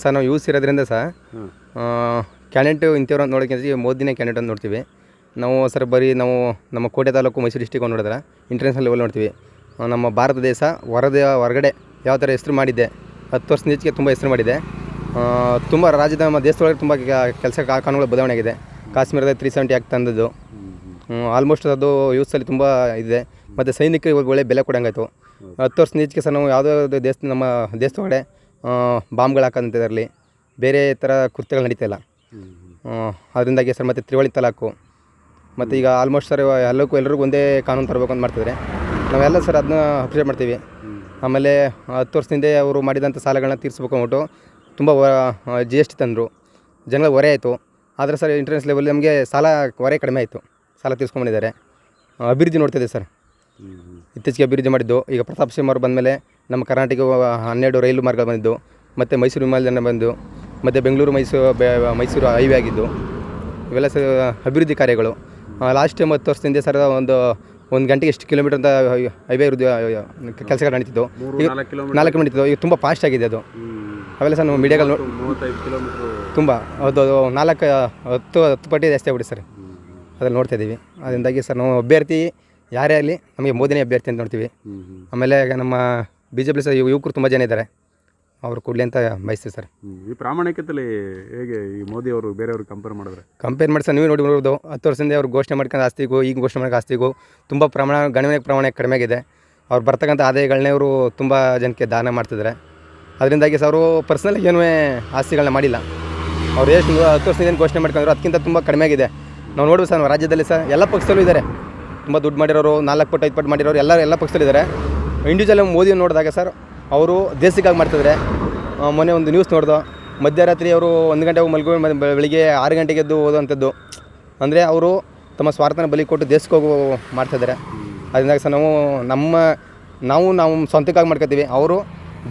Sir ನಾವು use ಇರೋದ್ರಿಂದ sir ಕ್ಯಾಂಡೆಟ್ candidate ಇಂಥವ್ರು ಅಂತ ನೋಡೋಕ್ಕಿಂತ ಮೋದಿನೇ ಕ್ಯಾಂಡಿಡೇಟ್ ಅಂತ ನೋಡ್ತೀವಿ. ನಾವು ಸರ್ ಬರೀ ನಾವು ನಮ್ಮ ಕೋಟೆ ತಾಲೂಕು ಮೈಸೂರು ಡಿಸ್ಟಿಕ್ ನೋಡಿದ್ರೆ ಇಂಟರ್ನ್ಯಾಷನಲ್ ಲೆವೆಲ್ ನೋಡ್ತೀವಿ. ನಮ್ಮ ಭಾರತ ದೇಶ ಹೊರದ ಹೊರಗಡೆ ಯಾವ ಥರ ಹೆಸರು ಮಾಡಿದ್ದೆ ಹತ್ತು ವರ್ಷದ ಈಚೆಗೆ ತುಂಬ ಹೆಸರು ಮಾಡಿದೆ. ತುಂಬ ರಾಜ್ಯದ ನಮ್ಮ ದೇಶದೊಳಗೆ ತುಂಬ ಕೆಲಸ ಕಾನೂನುಗಳು ಬದಲಾವಣೆ ಆಗಿದೆ. ಕಾಶ್ಮೀರದ ತ್ರೀ ಸೆವೆಂಟಿ ಆಗಿ ತಂದದ್ದು. ಆಲ್ಮೋಸ್ಟ್ ಅದು ಯೂಸಲ್ಲಿ ತುಂಬ ಇದೆ. ಮತ್ತು ಸೈನಿಕರಿಗೆ ಇವಾಗ ಒಳ್ಳೆ ಬೆಲೆ ಕೊಡಂಗಾಯ್ತು. ಹತ್ತು ವರ್ಷದ ಈಚೆಗೆ ಸರ್ ನಾವು ಯಾವುದೋ ದೇಶ ನಮ್ಮ ದೇಶದೊಳಗಡೆ ಬಾಂಬ್ಗಳು ಹಾಕೋದಂಥದ್ರಲ್ಲಿ ಬೇರೆ ಥರ ಕೃತ್ಯಗಳು ನಡೀತಾಯಿಲ್ಲ ಇಲ್ಲ. ಅದರಿಂದಾಗಿ ಸರ್ ಮತ್ತು ತ್ರಿವಳಿ ತಲಾಕು. ಮತ್ತು ಈಗ ಆಲ್ಮೋಸ್ಟ್ ಸರ್ ಎಲ್ಲಕ್ಕೂ ಎಲ್ರಿಗೂ ಒಂದೇ ಕಾನೂನು ತರಬೇಕು ಅಂತ ಮಾಡ್ತಿದ್ದಾರೆ ನಾವೆಲ್ಲ ಸರ್ ಅದನ್ನ ಅಪ್ರಿಷಿಯೇಟ್ ಮಾಡ್ತೀವಿ. ಆಮೇಲೆ ಹತ್ತು ವರ್ಷದಿಂದ ಅವರು ಮಾಡಿದಂಥ ಸಾಲಗಳನ್ನ ತೀರಿಸ್ಬೇಕು ಅಂದ್ಬಿಟ್ಟು ತುಂಬ ಜಿ ಎಸ್ ಟಿ ತಂದರು. ಜನಗಳಿಗೆ ಹೊರೆ ಆಯಿತು. ಆದರೆ ಸರ್ ಇಂಟ್ರೆನ್ಸ್ ಲೆವೆಲ್ ನಮಗೆ ಸಾಲ ಹೊರೆ ಕಡಿಮೆ ಆಯಿತು. ಸಾಲ ತೀರಿಸ್ಕೊಂಡ್ಬಂದಿದ್ದಾರೆ ಅಭಿವೃದ್ಧಿ ನೋಡ್ತಿದೆ ಸರ್. ಇತ್ತೀಚೆಗೆ ಅಭಿವೃದ್ಧಿ ಮಾಡಿದ್ದು. ಈಗ ಪ್ರತಾಪ್ ಸಿಂಹ ಅವರು ಬಂದಮೇಲೆ ನಮ್ಮ ಕರ್ನಾಟಕ ಹನ್ನೆರಡು ರೈಲು ಮಾರ್ಗ ಬಂದಿದ್ದು ಮತ್ತು ಮೈಸೂರು ವಿಮಾನ ಬಂದು ಮತ್ತು ಬೆಂಗಳೂರು ಮೈಸೂರು ಮೈಸೂರು ಹೈವೇ ಆಗಿದ್ದು ಇವೆಲ್ಲ ಸ ಅಭಿವೃದ್ಧಿ ಕಾರ್ಯಗಳು. ಲಾಸ್ಟ್ ಟೈಮ್ ಹತ್ತು ವರ್ಷದಿಂದ ಸರ್ ಒಂದು ಒಂದು ಗಂಟೆಗೆ ಎಷ್ಟು ಕಿಲೋಮೀಟರ್ ಅಂತ ಹೈವೇ ಕೆಲಸಗಳು ನಡೀತಿದ್ದು. ಈಗ ನಾಲ್ಕು ಕಿಲೋಮೀಟರ್ ಈಗ ತುಂಬ ಫಾಸ್ಟ್ ಆಗಿದೆ ಅದು. ಅವೆಲ್ಲ ಸರ್ ನಾವು ಮೀಡಿಯಾಗಳು ನೋಡಿ ತುಂಬ ಅದು ಅದು ನಾಲ್ಕು ಹತ್ತು ಹತ್ತು ಪಟ್ಟಿ ಜಾಸ್ತಿ ಆಗ್ಬಿಡಿ ಸರ್. ಅದ್ರಲ್ಲಿ ನೋಡ್ತಾ ಇದ್ದೀವಿ. ಅದರಿಂದಾಗಿ ಸರ್ ನಾವು ಅಭ್ಯರ್ಥಿ ಯಾರೇ ಆಗಲಿ ನಮಗೆ ಮೋದಿನೇ ಅಭ್ಯರ್ಥಿ ಅಂತ ನೋಡ್ತೀವಿ. ಆಮೇಲೆ ನಮ್ಮ ಬಿ ಜೆ ಪಿ ಸರ್ ಯುವಕರು ತುಂಬ ಜನ ಇದ್ದಾರೆ. ಅವರು ಕೊಡಲಿ ಅಂತ ಬಯಸ್ತೀವಿ ಸರ್. ಈ ಪ್ರಾಮಾಣಿಕತೆಯಲ್ಲಿ ಹೇಗೆ ಈ ಮೋದಿ ಅವರು ಬೇರೆಯವ್ರಿಗೆ ಕಂಪೇರ್ ಮಾಡಿದ್ರೆ? ಕಂಪೇರ್ ಮಾಡಿ ಸರ್ ನೀವೇ ನೋಡಿರ್ಬೋದು ಹತ್ತು ವರ್ಷದಿಂದ ಅವ್ರು ಘೋಷಣೆ ಮಾಡ್ಕೊಂಡು ಆಸ್ತಿಗೂ ಈಗ ಘೋಷಣೆ ಮಾಡೋಕ್ಕೆ ಆಸ್ತಿಗೂ ತುಂಬ ಪ್ರಮಾಣ ಗಣನೆ ಪ್ರಮಾಣ ಕಡಿಮೆ ಆಗಿದೆ. ಅವ್ರು ಬರ್ತಕ್ಕಂಥ ಆದಾಯಗಳನ್ನೇ ಅವರು ತುಂಬ ಜನಕ್ಕೆ ದಾನ ಮಾಡ್ತಿದ್ದಾರೆ. ಅದರಿಂದಾಗಿ ಸರ್ ಅವರು ಪರ್ಸ್ನಲ್ ಏನೂ ಆಸ್ತಿಗಳನ್ನ ಮಾಡಿಲ್ಲ. ಅವ್ರು ಎಷ್ಟು ಹತ್ತು ವರ್ಷದಿಂದ ಏನು ಘೋಷಣೆ ಮಾಡ್ಕೊಂಡ್ರು ಅದಕ್ಕಿಂತ ತುಂಬ ಕಡಿಮೆ ಆಗಿದೆ. ನಾವು ನೋಡ್ಬೋದು ಸರ್ ರಾಜ್ಯದಲ್ಲಿ ಸರ್ ಎಲ್ಲ ಪಕ್ಷದಲ್ಲೂ ಇದ್ದಾರೆ. ತುಂಬ ದುಡ್ಡು ಮಾಡಿರೋರು ನಾಲ್ಕು ಪಟ್ಟು ಐದು ಪಟ್ಟು ಮಾಡಿರೋರು ಎಲ್ಲರೂ ಎಲ್ಲ ಪಕ್ಷದಲ್ಲೂ ಇದ್ದಾರೆ ಇಂಡಿವಿಜುವಲ್ ಮೋದಿ ನೋಡಿದಾಗ ಸರ್, ಅವರು ದೇಶಕ್ಕಾಗಿ ಮಾಡ್ತಿದ್ರೆ. ಮೊನ್ನೆ ಒಂದು ನ್ಯೂಸ್ ನೋಡ್ದು, ಮಧ್ಯರಾತ್ರಿ ಅವರು ಒಂದು ಗಂಟೆಗೆ ಹೋಗಿ ಮ- ಬೆ- ಬೆಳಿಗ್ಗೆ ಆರು ಗಂಟೆಗೆ ಎದ್ದು ಓದುವಂಥದ್ದು. ಅಂದರೆ ಅವರು ತಮ್ಮ ಸ್ವಾರ್ಥನ ಬಲಿ ಕೊಟ್ಟು ದೇಶಕ್ಕೆ ಹೋಗೋ ಮಾಡ್ತಾಯಿದ್ದಾರೆ ಅದರಿಂದ ಸರ್, ನಾವು ನಮ್ಮ, ನಾವು ನಾವು ಸ್ವಂತಕ್ಕಾಗಿ ಮಾಡ್ಕೊತೀವಿ. ಅವರು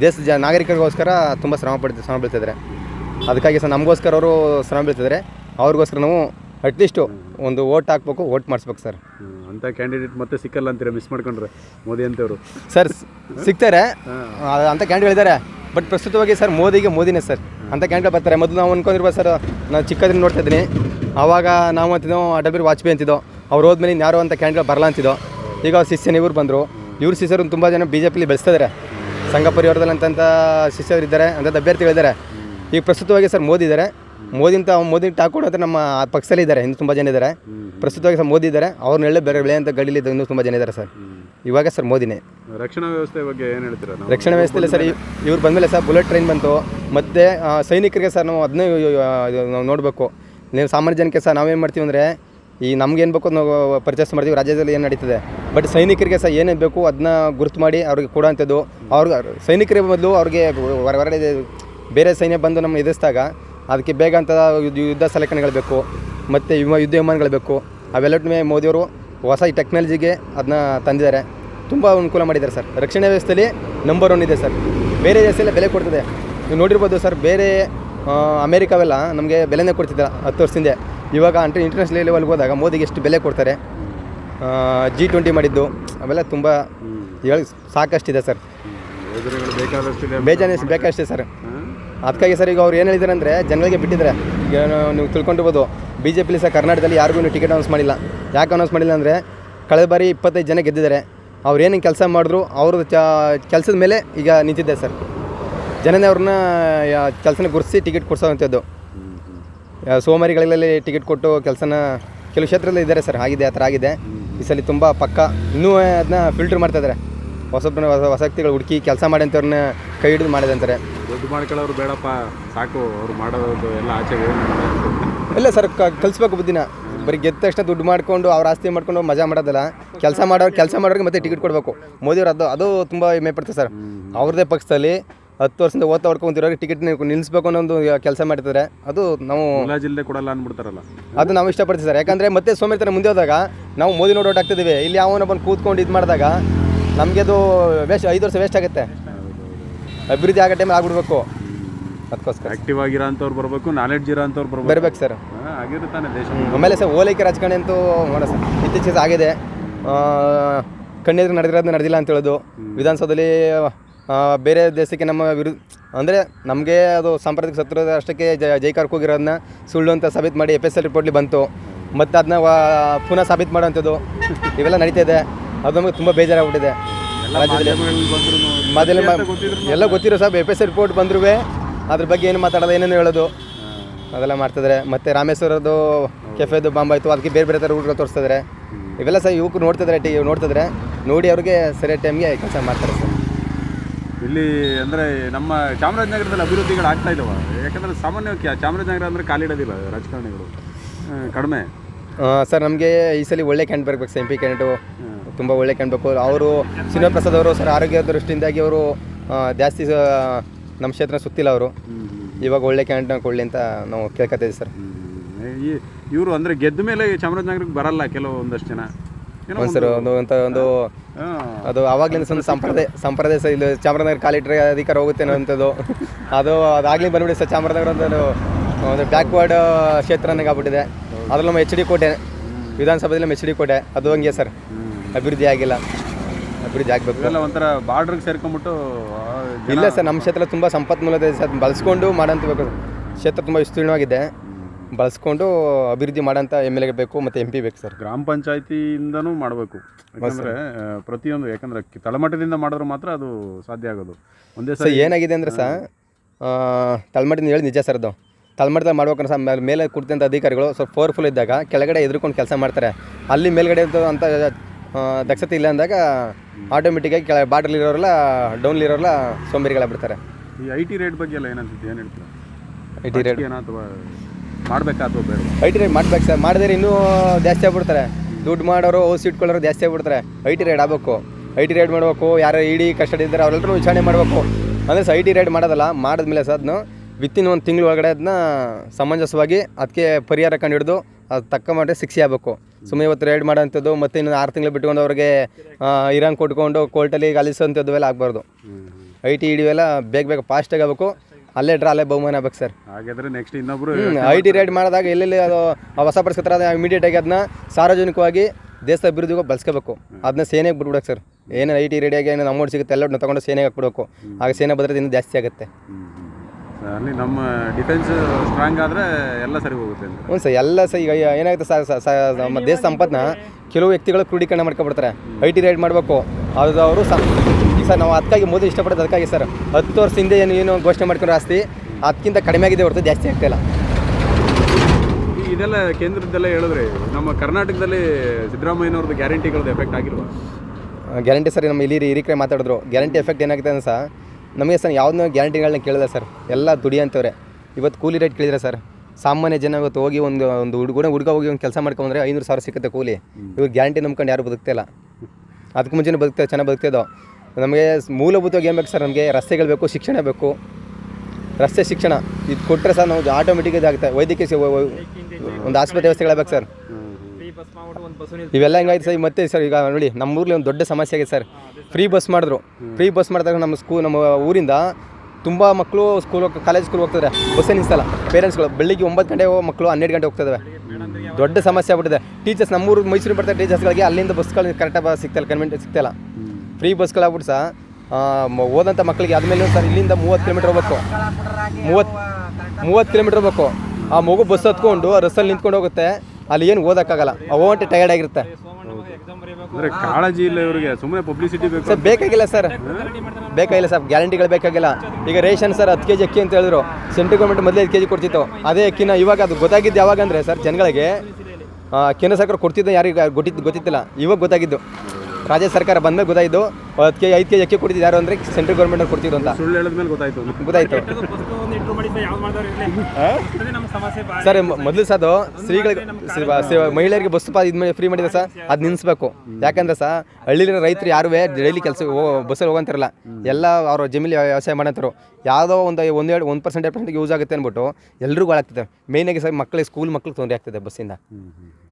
ದೇಶ ಜ ನಾಗರಿಕರಿಗೋಸ್ಕರ ತುಂಬ ಶ್ರಮ ಪಡ್ತೀವಿ ಶ್ರಮ ಬೀಳ್ತಿದ್ದಾರೆ ಅದಕ್ಕಾಗಿ ಸರ್, ನಮಗೋಸ್ಕರ ಅವರು ಶ್ರಮ ಬೀಳ್ತಿದ್ದಾರೆ ಅವ್ರಿಗೋಸ್ಕರ ನಾವು ಅಟ್ಲೀಸ್ಟು ಒಂದು ಓಟ್ ಹಾಕ್ಬೇಕು ಓಟ್ ಮಾಡಿಸ್ಬೇಕು ಸರ್. ಅಂತ ಕ್ಯಾಂಡಿಡೇಟ್ ಮತ್ತೆ ಸಿಕ್ಕಲ್ಲ ಅಂತೀರ ಮಿಸ್ ಮಾಡ್ಕೊಂಡ್ರೆ ಮೋದಿ ಅಂತವರು? ಸರ್ ಸಿಗ್ತಾರೆ. ಅಂತ ಕ್ಯಾಂಡಿಡೇಟ್ ಇದ್ದಾರೆ ಬಟ್ ಪ್ರಸ್ತುತವಾಗಿ ಸರ್ ಮೋದಿಗೆ ಮೋದಿನೇ ಸರ್ ಅಂತ ಕ್ಯಾಂಡಿಡೇಟ್ ಬರ್ತಾರೆ. ಮೊದಲು ನಾವು ಅನ್ಕೊಂಡಿರುವ ಸರ್ ನಾನು ಚಿಕ್ಕದ್ರಿಂದ ನೋಡ್ತಾ ಇದ್ದೀನಿ. ಆವಾಗ ನಾವು ಅಂತಿದ್ದೋ ಅಟಲ್ ಬಿಹಾರಿ ವಾಜಪೇಯಿ ಅಂತಿದ್ದೋ ಅವ್ರು ಹೋದ್ಮೇಲೆ ಯಾರೋ ಅಂತ ಕ್ಯಾಂಡಿಡೇಟ್ ಬರಲ್ಲ ಅಂತಿದ್ದೋ ಈಗ ಅವ್ರ ಶಿಷ್ಯನ ಇವ್ರು ಬಂದರು. ಇವ್ರ ಶಿಷ್ಯರು ತುಂಬ ಜನ ಬಿ ಜೆ ಪಿಲಿ ಬೆಳೆಸ್ತಿದ್ದಾರೆ ಸಂಘ ಪರಿವಾರದಲ್ಲಿ ಅಂತಂಥ ಶಿಷ್ಯರು ಇದ್ದಾರೆ ಅಂಥದ್ದು ಅಭ್ಯರ್ಥಿಗಳಿದ್ದಾರೆ. ಈಗ ಪ್ರಸ್ತುತವಾಗಿ ಸರ್ ಮೋದಿ ಇದ್ದಾರೆ. ಮೋದಿ ಅಂತ ಮೋದಿ ಠಾಕೂರ್ ಅಂತ ನಮ್ಮ ಪಕ್ಷದಲ್ಲಿ ಇದ್ದಾರೆ ಇನ್ನೂ ತುಂಬ ಜನ ಇದ್ದಾರೆ. ಪ್ರಸ್ತುತವಾಗಿ ಸರ್ ಮೋದಿ ಇದ್ದಾರೆ ಅವ್ರನ್ನೆಲ್ಲ ಬೇರೆ ಬೆಳೆ ಅಂತ ಗಡಿಲಿ ಇನ್ನೂ ತುಂಬ ಜನ ಇದ್ದಾರೆ ಸರ್. ಇವಾಗ ಸರ್ ಮೋದಿನೇ. ರಕ್ಷಣಾ ವ್ಯವಸ್ಥೆ ಬಗ್ಗೆ ಏನು ಹೇಳ್ತೀರಾ ನಾವು? ರಕ್ಷಣಾ ವ್ಯವಸ್ಥೆಯಲ್ಲಿ ಸರ್ ಇವ್- ಇವ್ರು ಬಂದಮೇಲೆ ಸರ್ ಬುಲೆಟ್ ಟ್ರೈನ್ ಬಂತು ಮತ್ತು ಸೈನಿಕರಿಗೆ ಸರ್ ನಾವು ಅದನ್ನೇ ನಾವು ನೋಡಬೇಕು. ನೀವು ಸಾಮಾನ್ಯ ಜನಕ್ಕೆ ಸರ್ ನಾವೇನು ಮಾಡ್ತೀವಿ ಅಂದರೆ ಈ ನಮ್ಗೇನು ಬೇಕು ನಾವು ಪರ್ಚೇಸ್ ಮಾಡ್ತೀವಿ ರಾಜ್ಯದಲ್ಲಿ ಏನು ನಡೀತದೆ. ಬಟ್ ಸೈನಿಕರಿಗೆ ಸಹ ಏನೇನು ಬೇಕು ಅದನ್ನ ಗುರುತು ಮಾಡಿ ಅವ್ರಿಗೆ ಕೊಡೋಂಥದ್ದು ಅವ್ರಿಗೆ ಸೈನಿಕರಿಗೆ ಬದಲು ಅವ್ರಿಗೆ ಹೊರ- ಹೊರಗಡೆ ಬೇರೆ ಸೈನ್ಯ ಬಂದು ನಮ್ಮ ಎದುರಿಸಿದಾಗ ಅದಕ್ಕೆ ಬೇಗ ಅಂತ ಯುದ್ಧ- ಸಲಕರಣೆಗಳು ಬೇಕು ಮತ್ತು ವಿಮ ಯುದ್ಧ ವಿಮಾನಗಳು ಬೇಕು. ಅವೆಲ್ಲಟೂ ಮೋದಿಯವರು ಹೊಸ ಈ ಟೆಕ್ನಾಲಜಿಗೆ ಅದನ್ನ ತಂದಿದ್ದಾರೆ. ತುಂಬ ಅನುಕೂಲ ಮಾಡಿದ್ದಾರೆ ಸರ್. ರಕ್ಷಣಾ ವ್ಯವಸ್ಥೆಯಲ್ಲಿ ನಂಬರ್ ಒನ್ ಇದೆ ಸರ್. ಬೇರೆ ದೇಶದಲ್ಲಿ ಬೆಲೆ ಕೊಡ್ತದೆ. ನೀವು ನೋಡಿರ್ಬೋದು ಸರ್ ಬೇರೆ ಅಮೇರಿಕಾವೆಲ್ಲ ನಮಗೆ ಬೆಲೆನೇ ಕೊಡ್ತಿದ್ದ ಹತ್ತು ವರ್ಷದಿಂದ ಇವಾಗ ಅಂಟ್ರಿ ಇಂಟರ್ನ್ಯಾಷನಲ್ ಲೆವೆಲ್ಗೆ ಹೋದಾಗ ಮೋದಿಗೆ ಎಷ್ಟು ಬೆಲೆ ಕೊಡ್ತಾರೆ. ಜಿ ಟ್ವೆಂಟಿ ಮಾಡಿದ್ದು ಅವೆಲ್ಲ ತುಂಬ ಹೇಳಿ ಸಾಕಷ್ಟಿದೆ ಸರ್. ಬೇಜಾನ ಬೇಕಾದಷ್ಟಿದೆ ಬೇಜಾನೆ ಬೇಕಷ್ಟೇ ಸರ್? ಅದಕ್ಕಾಗಿ ಸರ್ ಈಗ ಅವ್ರು ಏನು ಹೇಳಿದ್ದಾರೆ ಅಂದರೆ ಜನಗಳಿಗೆ ಬಿಟ್ಟಿದ್ದಾರೆ ಈಗ ನಾವು- ತಿಳ್ಕೊಂಡಿರ್ಬೋದು ಬಿ ಜೆ ಪಿಲಿ ಸರ್ ಕರ್ನಾಟಕದಲ್ಲಿ ಯಾರಿಗೂ ಟಿಕೆಟ್ ಅನೌನ್ಸ್ ಮಾಡಿಲ್ಲ. ಯಾಕೆ ಅನೌನ್ಸ್ ಮಾಡಿಲ್ಲ ಅಂದರೆ, ಕಳೆದ ಬಾರಿ ಇಪ್ಪತ್ತೈದು ಜನ ಗೆದ್ದಿದ್ದಾರೆ. ಅವ್ರು ಏನೇನು ಕೆಲಸ ಮಾಡಿದ್ರು, ಅವ್ರದ್ದು ಚ, ಕೆಲಸದ ಮೇಲೆ ಈಗ ನಿಂತಿದ್ದೆ ಸರ್. ಜನನೇ ಅವ್ರನ್ನ ಕೆಲಸನ ಗುರುತಿಸಿ ಟಿಕೆಟ್ ಕೊಡ್ಸೋವಂಥದ್ದು. ಸೋಮಾರಿಗಳಲ್ಲಿ ಟಿಕೆಟ್ ಕೊಟ್ಟು ಕೆಲಸನ, ಕೆಲವು ಕ್ಷೇತ್ರದಲ್ಲಿ ಇದ್ದಾರೆ ಸರ್, ಆಗಿದೆ, ಆ ಥರ ಆಗಿದೆ. ಈ ಸಲ ತುಂಬ ಪಕ್ಕ, ಇನ್ನೂ ಅದನ್ನ ಫಿಲ್ಟ್ರ್ ಮಾಡ್ತಾಯಿದ್ದಾರೆ ಹೊಸಬ್ರನ್ನ ಹೊಸ ವ್ಯಕ್ತಿಗಳು ಹುಡುಕಿ ಕೆಲಸ ಮಾಡಿ ಅಂತವ್ರನ್ನ ಕೈ ಹಿಡಿದು ಮಾಡಿದೆ ಅಂತಾರೆ. ದುಡ್ಡು ಮಾಡ್ಕೊಳ್ಳೋರು ಬೇಡಪ್ಪ ಸಾಕು ಅವ್ರು ಮಾಡೋದು ಎಲ್ಲ ಆಚೆ ಇಲ್ಲ ಸರ್ ಕಲಿಸ್ಬೇಕು ಬುದ್ಧಿನ. ಬರೀ ಗೆದ್ದ ತಕ್ಷಣ ದುಡ್ಡು ಮಾಡ್ಕೊಂಡು ಅವ್ರ ಆಸ್ತಿ ಮಾಡ್ಕೊಂಡು ಮಜಾ ಮಾಡೋದಲ್ಲ. ಕೆಲಸ ಮಾಡೋರು ಕೆಲಸ ಮಾಡೋರಿಗೆ ಮತ್ತೆ ಟಿಕೆಟ್ ಕೊಡಬೇಕು. ಮೋದಿಯವ್ರು ಅದು ಅದು ತುಂಬ ಹೆಮ್ಮೆ ಪಡ್ತಾರೆ ಸರ್. ಅವ್ರದ್ದೇ ಪಕ್ಷದಲ್ಲಿ ಹತ್ತು ವರ್ಷದಿಂದ ಓದ್ತಾ ಹೊಡ್ಕೊಂತಿರೋರಿಗೆ ಟಿಕೆಟ್ ನಿಲ್ಲಿಸ್ಬೇಕು ಅನ್ನೋ ಒಂದು ಕೆಲಸ ಮಾಡ್ತಿದ್ದಾರೆ ಅದು ನಾವು ಜಿಲ್ಲೆ ಕೊಡಲ್ಲ ಅಂದ್ಬಿಡ್ತಾರಲ್ಲ. ಅದು ನಾವು ಇಷ್ಟಪಡ್ತೀವಿ ಸರ್. ಯಾಕಂದರೆ ಮತ್ತೆ ಸೋಮೇತನ ಮುಂದೆ ಹೋದಾಗ ನಾವು ಮೋದಿ ನೋಡೋಟ್ ಆಗ್ತಿದ್ದೀವಿ ಇಲ್ಲಿ ಯಾವನೋ ಬಂದು ಕೂತ್ಕೊಂಡು ಇದು ಮಾಡಿದಾಗ ನಮಗೆ ಅದು ವೇಸ್ಟ್ ಐದು ವರ್ಷ ವೇಸ್ಟ್ ಆಗುತ್ತೆ. ಅಭಿವೃದ್ಧಿ ಆಗೋ ಟೈಮ್ ಆಗ್ಬಿಡ್ಬೇಕು. ಅದಕ್ಕೋಸ್ಕರ. ಆಕ್ಟಿವ್ ಆಗಿರೋ ಅಂಥವ್ರು ಬರಬೇಕು ನಾಲೆಡ್ಜ್ ಇರೋ ಅಂಥವ್ರು ಬರಬೇಕು. ಬರ್ಬೇಕು ಸರ್ ಆಗಿರುತ್ತಾನೆ ದೇಶ. ಆಮೇಲೆ ಸರ್ ಓಲೈಕೆ ರಾಜಕಾರಣಿ ಅಂತೂ ನೋಡ ಸರ್ ಇತ್ತೀಚೆಗೆ ಆಗಿದೆ. ಕಣ್ಣೆದುರು ನಡೆದಿರೋದು ನಡೆದಿಲ್ಲ ಅಂತ ಹೇಳೋದು. ವಿಧಾನಸೌಧದಲ್ಲಿ ಆ, ಬೇರೆ ದೇಶಕ್ಕೆ ನಮ್ಮ ವಿರುದ್ಧ ಅಂದರೆ ನಮಗೆ ಅದು ಸಾಂಪ್ರದಾಯಿಕ ಸತ್ರದ ಅಷ್ಟಕ್ಕೆ ಜ ಜೈಕಾರ್ಕ್ ಹೋಗಿರೋದನ್ನ ಸುಳ್ಳು ಅಂತ ಸಾಬೀತು ಮಾಡಿ ಎಫ್ ಎಸ್ ಎಲ್ ರಿಪೋರ್ಟ್ಲಿ ಬಂತು. ಮತ್ತು ಅದನ್ನ ಪುನಃ ಸಾಬೀತು ಮಾಡೋವಂಥದ್ದು. ಇವೆಲ್ಲ ನಡೀತಾ ಇದೆ. ಅದು ನಮಗೆ ತುಂಬ ಬೇಜಾರಾಗ್ಬಿಟ್ಟಿದೆ. ಮೊದಲ ಎಲ್ಲ ಗೊತ್ತಿರೋ ಸಾಬ್ ಎಫ್ ಎಸ್ ರಿಪೋರ್ಟ್ ಬಂದ್ರೂ ಅದ್ರ ಬಗ್ಗೆ ಏನು ಮಾತಾಡೋದು ಏನೇನು ಹೇಳೋದು? ಅದೆಲ್ಲ ಮಾಡ್ತಿದ್ರೆ. ಮತ್ತೆ ರಾಮೇಶ್ವರದ್ದು ಕೆಫೆದು ಬಾಂಬ್ ಆಯಿತು ಅದಕ್ಕೆ ಬೇರೆ ಬೇರೆ ಥರ ರೂಟ್ಗಳು ತೋರಿಸ್ತಿದ್ದಾರೆ ಇವೆಲ್ಲ ಸರ್ ಯುವಕರು ನೋಡ್ತಿದ್ರೆ ಟಿ ನೋಡ್ತಿದ್ರೆ. ನೋಡಿ ಅವ್ರಿಗೆ ಸರಿಯಾದ ಟೈಮ್ಗೆ ಕೆಲಸ ಮಾಡ್ತಾರೆ ಸರ್. ಇಲ್ಲಿ ಅಂದರೆ ನಮ್ಮ ಚಾಮರಾಜನಗರದಲ್ಲಿ ಅಭಿವೃದ್ಧಿಗಳು ಆಗ್ತಾ ಇದಾವ. ಯಾಕಂದ್ರೆ ಸಾಮಾನ್ಯವಾಗಿ ಚಾಮರಾಜನಗರ ಅಂದರೆ ಕಾಲಿಡೋದಿಲ್ಲ ರಾಜಕಾರಣಿಗಳು. ಕಡಿಮೆ. ಸರ್ ನಮಗೆ ಈ ಸಲ ಒಳ್ಳೆ ಕ್ಯಾಂಡ್ ಬರಬೇಕು ಸರ್ ಎಂ ಪಿ ಕ್ಯಾಂಡಿಡೇಟು ತುಂಬ ಒಳ್ಳೆ ಕಾಣಬೇಕು ಬೇಕು ಅವರು ಶ್ರೀನಿವಾಸ ಪ್ರಸಾದ್ ಅವರು ಸರ್ ಆರೋಗ್ಯ ದೃಷ್ಟಿಯಿಂದಾಗಿ ಅವರು ಜಾಸ್ತಿ ನಮ್ಮ ಕ್ಷೇತ್ರ ಸುತ್ತಿಲ್ಲ ಅವರು. ಇವಾಗ ಒಳ್ಳೆ ಕ್ಯಾಂಡಿಡೇಟ್ ಕೊಡಲಿ ಅಂತ ನಾವು ಕೇಳ್ಕೊತೀವಿ ಸರ್. ಈ ಇವರು ಅಂದ್ರೆ ಗೆದ್ದ ಮೇಲೆ ಚಾಮರಾಜನಗರಕ್ಕೆ ಬರಲ್ಲ ಕೆಲವು ಒಂದಷ್ಟು ಜನ. ಸರ್ ಒಂದು ಅಂತ ಒಂದು ಅದು ಆವಾಗಲಿಂದ ಒಂದು ಸಂಪ್ರದಾಯ ಸಂಪ್ರದಾಯ ಸರ್ ಇಲ್ಲಿ ಚಾಮರಾಜನಗರ ಕಾಲಿಟ್ರೆ ಅಧಿಕಾರ ಹೋಗುತ್ತೆ ಅನ್ನೋಂಥದ್ದು ಅದು ಅದಾಗಲಿ ಬಂದ್ಬಿಡಿ ಸರ್ ಚಾಮರಾಜನಗರ ಒಂದು ಒಂದು ಬ್ಯಾಕ್ವರ್ಡ್ ಕ್ಷೇತ್ರ ಅನ್ನಂಗೆ ಆಗ್ಬಿಟ್ಟಿದೆ ಅದ್ರಲ್ಲಿ ನಮ್ಮ ಎಚ್ ಡಿ ಕೋಟೆ ವಿಧಾನಸಭೆಯಲ್ಲಿ ನಮ್ಮ ಎಚ್ ಡಿ ಕೋಟೆ ಅದು ಹಂಗೆ ಸರ್. ಅಭಿವೃದ್ಧಿ ಆಗಿಲ್ಲ. ಅಭಿವೃದ್ಧಿ ಆಗಬೇಕು. ಇದೆಲ್ಲ ಒಂಥರ ಬಾರ್ಡ್ರಿಗೆ ಸೇರ್ಕೊಂಡ್ಬಿಟ್ಟು ಆ, ಜನ- ಇಲ್ಲ ಸರ್ ನಮ್ಮ ಕ್ಷೇತ್ರ ತುಂಬ ಸಂಪತ್ಮೂಲ ಇದೆ ಸರ್. ಬಳಸ್ಕೊಂಡು ಮಾಡೋಂತ ಕ್ಷೇತ್ರ ತುಂಬ ವಿಸ್ತೀರ್ಣವಾಗಿದೆ. ಬಳಸ್ಕೊಂಡು ಅಭಿವೃದ್ಧಿ ಮಾಡೋಂಥ ಎಂ ಎಲ್ ಎ ಬೇಕು ಮತ್ತು ಎಂ ಪಿ ಬೇಕು ಸರ್. ಗ್ರಾಮ ಪಂಚಾಯತಿಯಿಂದನೂ ಮಾಡಬೇಕು. ಯಾಕಂದ್ರೆ ಆ, ಪ್ರತಿಯೊಂದು ಯಾಕಂದ್ರೆ ಕಿ- ತಳಮಟ್ಟದಿಂದ ಮಾಡಿದ್ರೆ ಮಾತ್ರ ಅದು ಸಾಧ್ಯ ಆಗೋದು. ಒಂದೇ ಸರ್ ಏನಾಗಿದೆ ಅಂದರೆ ಸರ್ ತಳಮಟ್ಟದಿಂದ ಹೇಳಿ ನಿಜ ಸರ್ ಅದು. ತಳಮಟ್ಟದಲ್ಲಿ ಮಾಡ್ಬೇಕಂದ್ರೆ ಸರ್ ಮೇಲೆ ಮೇಲೆ ಅಧಿಕಾರಿಗಳು ಸ್ವಲ್ಪ ಪವರ್ಫುಲ್ ಇದ್ದಾಗ ಕೆಳಗಡೆ ಎದುರ್ಕೊಂಡು ಕೆಲಸ ಮಾಡ್ತಾರೆ. ಅಲ್ಲಿ ಮೇಲ್ಗಡೆ ಇದ್ದು ಅಂತ ದಕ್ಷತೆ ಇಲ್ಲ ಅಂದಾಗ ಆಟೋಮೆಟಿಕ್ಕಾಗಿ ಕೆಳ ಬಾರ್ಡ್ರಲ್ಲಿರೋರೆಲ್ಲ ಡೌನ್ಲಿರೋರೆಲ್ಲ ಸೋಂಬೇರಿಗಳಾಗ್ಬಿಡ್ತಾರೆ ಈ ಐ ಟಿ ರೇಟ್ ಬಗ್ಗೆ ಎಲ್ಲ ಏನನ್ಸುತ್ತೆ? ಏನು ಹೇಳ್ತೀರಾ? ಐ ಟಿ ರೇಟ್ ಏನೋ ಅಥವಾ ಮಾಡಬೇಕಾ ಅಥವಾ ಬೇಡ ಐ ಟಿ ರೇಟ್ ಮಾಡ್ಬೇಕು ಸರ್. ಮಾಡಿದ್ರೆ ಇನ್ನೂ ಜಾಸ್ತಿ ಆಗ್ಬಿಡ್ತಾರೆ. ದುಡ್ಡು ಮಾಡೋರು ಓಸಿ ಇಟ್ಕೊಳ್ಳೋರು ಜಾಸ್ತಿ ಆಗ್ಬಿಡ್ತಾರೆ. ಐ ಟಿ ರೇಟ್ ಆಗಬೇಕು. ಐ ಟಿ ರೇಟ್ ಮಾಡಬೇಕು. ಯಾರು ಇಡಿ ಕಸ್ಟಡಿ ಇದ್ದಾರೆ ಅವರೆಲ್ಲರೂ ವಿಚಾರಣೆ ಮಾಡಬೇಕು. ಅಂದರೆ ಸರ್ ಐ ಟಿ ರೇಟ್ ಮಾಡೋದಲ್ಲ ಮಾಡಿದ್ಮೇಲೆ ಸರ್ ಅದನ್ನು ವಿತ್ತಿನ್ ಒಂದು ತಿಂಗಳ ಒಳಗಡೆ ಅದನ್ನ ಸಮಂಜಸವಾಗಿ ಅದಕ್ಕೆ ಪರಿಹಾರ ಕಂಡು ಹಿಡಿದು ಅದು ತಕ್ಕ ಮಟ್ಟಿಗೆ ಶಿಕ್ಷೆ ಆಗಬೇಕು. ಸುಮ್ಮನೆ ಇವತ್ತು ರೇಡ್ ಮಾಡೋಂಥದ್ದು ಮತ್ತೆ ಇನ್ನೊಂದು ಆರು ತಿಂಗಳು ಬಿಟ್ಕೊಂಡು ಅವ್ರಿಗೆ ಇರಾನ್ ಕೊಟ್ಕೊಂಡು ಕೋರ್ಟಲ್ಲಿ ಕಲಿಸೋಂಥದ್ದು ಎಲ್ಲ ಆಗಬಾರ್ದು. ಐ ಟಿ ಇಡಿ ಎಲ್ಲ ಬೇಗ ಬೇಗ ಫಾಸ್ಟಾಗಿ ಆಗಬೇಕು. ಅಲ್ಲೇ ಡ್ರಾ ಅಲ್ಲೇ ಬಹುಮಾನ ಆಗ್ಬೇಕು ಸರ್ ಹಾಗಾದ್ರೆ ನೆಕ್ಸ್ಟ್ ಇನ್ನೊಬ್ರು ಐ ಟಿ ರೇಡ್ ಮಾಡಿದಾಗ ಎಲ್ಲೆಲ್ಲಿ ಅದು ಆ ಹೊಸ ಇಮಿಡಿಯೇಟ್ ಆಗಿ ಅದನ್ನ ಸಾರ್ವಜನಿಕವಾಗಿ ದೇಶದ ಅಭಿವೃದ್ಧಿಗೂ ಬಳಸ್ಕೋಬೇಕು. ಅದನ್ನ ಸೇನೆಗೆ ಬಿಟ್ಬಿಡಕ್ಕೆ ಸರ್ ಏನೇನು ಐ ಟಿ ರೇಡಿಯಾಗಿ ಏನೇನು ಅಮೌಂಟ್ ಸಿಗುತ್ತೆ ಎಲ್ಲ ತಗೊಂಡು ಸೇನೆಗೆ ಹಾಕ್ಬಿಡ್ಬೇಕು. ಆಗ ಸೇನೆ ಭದ್ರತೆ ಇನ್ನೂ ಜಾಸ್ತಿ ಆಗುತ್ತೆ. ಅಲ್ಲಿ ನಮ್ಮ ಡಿಫೆನ್ಸ್ ಸ್ಟ್ರಾಂಗ್ ಆದರೆ ಎಲ್ಲ ಸರಿ ಹೋಗುತ್ತೆ ಅಂತ. ಹ್ಞೂ ಸರ್ ಎಲ್ಲ ಸಹ ಈಗ ಏನಾಗುತ್ತೆ ಸರ್ ಸ- ಸ- ನಮ್ಮ ದೇಶ ಸಂಪತ್ತನ್ನ ಕೆಲವು ವ್ಯಕ್ತಿಗಳು ಕ್ರೋಢೀಕರಣ ಮಾಡ್ಕೊಬಿಡ್ತಾರೆ. ಐ ಟಿ ರೈಡ್ ಮಾಡಬೇಕು. ಅದು ಅವರು ಸ ಈಗ ಸರ್ ನಾವು ಅದಕ್ಕಾಗಿ ಮೋದಿ ಇಷ್ಟಪಡೋದು ಅದಕ್ಕಾಗಿ ಸರ್. ಹತ್ತು ವರ್ಷ ಹಿಂದೆ ಏನು ಏನು ಘೋಷಣೆ ಮಾಡ್ಕೊಂಡ್ರೆ ಆಸ್ತಿ ಅದಕ್ಕಿಂತ ಕಡಿಮೆ ಆಗಿದೆ ಹೊರತು ಜಾಸ್ತಿ ಆಗ್ತಾಯಿಲ್ಲ ಈ ಇದೆಲ್ಲ ಕೇಂದ್ರದ್ದೆಲ್ಲ ಹೇಳಿದ್ರೆ ನಮ್ಮ ಕರ್ನಾಟಕದಲ್ಲಿ ಸಿದ್ದರಾಮಯ್ಯನವ್ರದ್ದು ಗ್ಯಾರಂಟಿಗಳದ್ದು ಎಫೆಕ್ಟ್ ಆಗಿಲ್ವಾ? ಗ್ಯಾರಂಟಿ ಸರ್ ನಮ್ಮ ಇಲ್ಲಿ ಹಿರಿಕರೆ ಮಾತಾಡಿದ್ರು. ಗ್ಯಾರಂಟಿ ಎಫೆಕ್ಟ್ ಏನಾಗುತ್ತೆ ಅಂತ ಸರ್ ನಮಗೆ ಸರ್ ಯಾವುದನ್ನೂ ಗ್ಯಾರಂಟಿಗಳನ್ನ ಕೇಳಿಲ್ಲ ಸರ್. ಎಲ್ಲ ದುಡಿಯಂತವ್ರೆ. ಇವತ್ತು ಕೂಲಿ ರೇಟ್ ಕೇಳಿದ್ರೆ ಸರ್. ಸಾಮಾನ್ಯ ಜನ ಇವತ್ತು ಹೋಗಿ ಒಂದು ಒಂದು ಹುಡುಗನ ಹುಡುಗ ಹೋಗಿ ಒಂದು ಕೆಲಸ ಮಾಡ್ಕೊಂಡ್ರೆ ಐನೂರು ಸಾವಿರ ಸಿಗುತ್ತೆ ಕೂಲಿ. ಇವಾಗ ಗ್ಯಾರಂಟಿ ನಂಬ್ಕೊಂಡು ಯಾರು ಬದುಕ್ತಿಲ್ಲ ಅದಕ್ಕೆ ಮುಂಚೆನೇ ಬದುಕ್ತೇವೆ ಚೆನ್ನಾಗಿ ಬದುಕ್ತಿದ್ದೋ ನಮಗೆ ಮೂಲಭೂತವಾಗಿ ಏನು ಬೇಕು ಸರ್ ನಮಗೆ. ರಸ್ತೆಗಳು ಬೇಕು ಶಿಕ್ಷಣ ಬೇಕು. ರಸ್ತೆ ಶಿಕ್ಷಣ. ಇದು ಕೊಟ್ಟರೆ ಸರ್ ನಾವು ಆಟೋಮೆಟಿಕ್ ಇದಾಗುತ್ತೆ. ವೈದ್ಯಕೀಯ ಒಂದು ಆಸ್ಪತ್ರೆ ವ್ಯವಸ್ಥೆಗಳು ಸರ್. ಇವೆಲ್ಲ ಹೆಂಗಾಯ್ತು ಸರ್? ಮತ್ತೆ ಸರ್ ಈಗ ನೋಡಿ ನಮ್ಮ ಊರಲ್ಲಿ ಒಂದು ದೊಡ್ಡ ಸಮಸ್ಯೆ ಆಗಿದೆ ಸರ್. ಫ್ರೀ ಬಸ್ ಮಾಡಿದ್ರು. ಫ್ರೀ ಬಸ್ ಮಾಡಿದಾಗ ನಮ್ಮ ಸ್ಕೂ ನಮ್ಮ ಊರಿಂದ ತುಂಬ ಮಕ್ಕಳು ಸ್ಕೂಲ್ ಕಾಲೇಜ್ ಸ್ಕೂಲ್ ಹೋಗ್ತಿದ್ದಾರೆ ಬಸ್ಸೇ ನಿಲ್ಲಿಸಲ್ಲ ಪೇರೆಂಟ್ಸ್ಗಳು ಬೆಳಿಗ್ಗೆ ಒಂಬತ್ತು ಗಂಟೆ ಹೋಗೋ ಮಕ್ಕಳು ಹನ್ನೆರಡು ಗಂಟೆ ಹೋಗ್ತದೆ ದೊಡ್ಡ ಸಮಸ್ಯೆ ಆಗ್ಬಿಟ್ಟಿದೆ. ಟೀಚರ್ಸ್ ನಮ್ಮೂರು ಮೈಸೂರು ಬರ್ತಾರೆ ಟೀಚರ್ಸ್ಗಳಿಗೆ ಅಲ್ಲಿಂದ ಬಸ್ಗಳು ಕರೆಕ್ಟಾಗಿ ಸಿಗ್ತಾಯಿಲ್ಲ ಕನ್ವೆಂಟ್ ಸಿಗ್ತಾಯಿಲ್ಲ ಫ್ರೀ ಬಸ್ಗಳಾಗ್ಬಿಟ್ಟು ಸಹ ಹೋದಂಥ ಓದಂಥ ಮಕ್ಕಳಿಗೆ ಆದಮೇಲೆ ಸರ್ ಇಲ್ಲಿಂದ ಮೂವತ್ತು ಕಿಲೋಮೀಟ್ರ್ ಹೋಗ್ಬೇಕು. ಮೂವತ್ತು ಮೂವತ್ತು ಕಿಲೋಮೀಟ್ರ್ ಹೋಗ್ಬೇಕು. ಆ ಮಗು ಬಸ್ ಹತ್ಕೊಂಡು ರಸ್ಸಲ್ಲಿ ನಿಂತ್ಕೊಂಡು ಹೋಗುತ್ತೆ. ಅಲ್ಲಿ ಏನು ಓದೋಕ್ಕಾಗಲ್ಲ. ಅವಂಟೆ ಟಯರ್ಡ್ ಆಗಿರುತ್ತೆ. ಅಂದ್ರೆ ಕಾಳಜಿ ಇಲ್ಲ ಇವರಿಗೆ. ಸುಮ್ಮನೆ ಪಬ್ಲಿಸಿಟಿ ಬೇಕು ಸರ್ ಬೇಕಾಗಿಲ್ಲ ಸರ್. ಬೇಕಾಗಿಲ್ಲ ಸರ್. ಗ್ಯಾರಂಟಿಗಳು ಬೇಕಾಗಿಲ್ಲ. ಈಗ ರೇಷನ್ ಸರ್ ಹತ್ತು ಕೆ ಜಿ ಅಕ್ಕಿ ಅಂತ ಹೇಳಿದ್ರು. ಸೆಂಟ್ರಲ್ ಗೌರ್ಮೆಂಟ್ ಮೊದಲೇ ಐದು ಕೆ ಜಿ ಕೊಡ್ತಿತ್ತು. ಅದೇ ಅಕ್ಕಿನ ಇವಾಗ ಅದು ಗೊತ್ತಾಗಿದ್ದು ಯಾವಾಗ ಅಂದರೆ ಸರ್ ಜನಗಳಿಗೆ ಕೇಂದ್ರ ಸರ್ಕಾರ ಕೊಡ್ತಿದ್ದು ಯಾರಿಗೆ ಗೊತ್ತಿತ್ತು ಗೊತ್ತಿತ್ತಿಲ್ಲ. ಇವಾಗ ಗೊತ್ತಾಗಿದ್ದು. ರಾಜ್ಯ ಸರ್ಕಾರ ಬಂದಾಗ ಗೊತ್ತಾಯಿತು. ಹತ್ತು ಕೆ ಐದು ಕೆ ಜಿ ಅಕ್ಕಿ ಕೊಡ್ತಿದ್ದು ಯಾರು ಅಂದರೆ ಸೆಂಟ್ರಲ್ ಗೌರ್ಮೆಂಟ್ ಕೊಡ್ತಿದ್ರು ಅಂತ. ಸುಳ್ಳು ಹೇಳಿದ್ಮೇಲೆ ಗೊತ್ತಾಯ್ತು. ಗೊತ್ತಾಯ್ತು. ಸರ್ ಮೊದ್ಲು ಸಹ ಅದು ಸ್ತ್ರೀಗಳಿಗೆ ಮಹಿಳೆಯರಿಗೆ ಬಸ್ ಪಾ ಇದ್ಮೇಲೆ ಫ್ರೀ ಮಾಡಿದ್ರೆ ಸರ್ ಅದು ನಿಲ್ಲಿಸ್ಬೇಕು ಯಾಕಂದ್ರೆ ಸರ್ ಹಳ್ಳಿಲಿರೋ ರೈತರು ಯಾರು ಡೈಲಿ ಕೆಲಸ ಬಸ್ಸಲ್ಲಿ ಹೋಗಂತಾರಲ್ಲ. ಎಲ್ಲ ಅವ್ರ ಜಮೀಲಿ ವ್ಯವಸಾಯ ಮಾಡಂತಾರೆ ಯಾವುದೋ ಒಂದು ಒಂದು ಎರಡು ಒಂದು ಪರ್ಸೆಂಟ್ ಎರಡು ಪರ್ಸೆಂಟ್ ಯೂಸ್ ಆಗುತ್ತೆ ಅಂದ್ಬಿಟ್ಟು ಎಲ್ರಿಗೂ ಹಾಳಾಗ್ತದೆ. ಮೇಯ್ನಾಗಿ ಸರ್ ಮಕ್ಕಳಿಗೆ ಸ್ಕೂಲ್ ಮಕ್ಳಿಗೆ ತೊಂದರೆ ಆಗ್ತದೆ ಬಸ್ಸಿಂದ.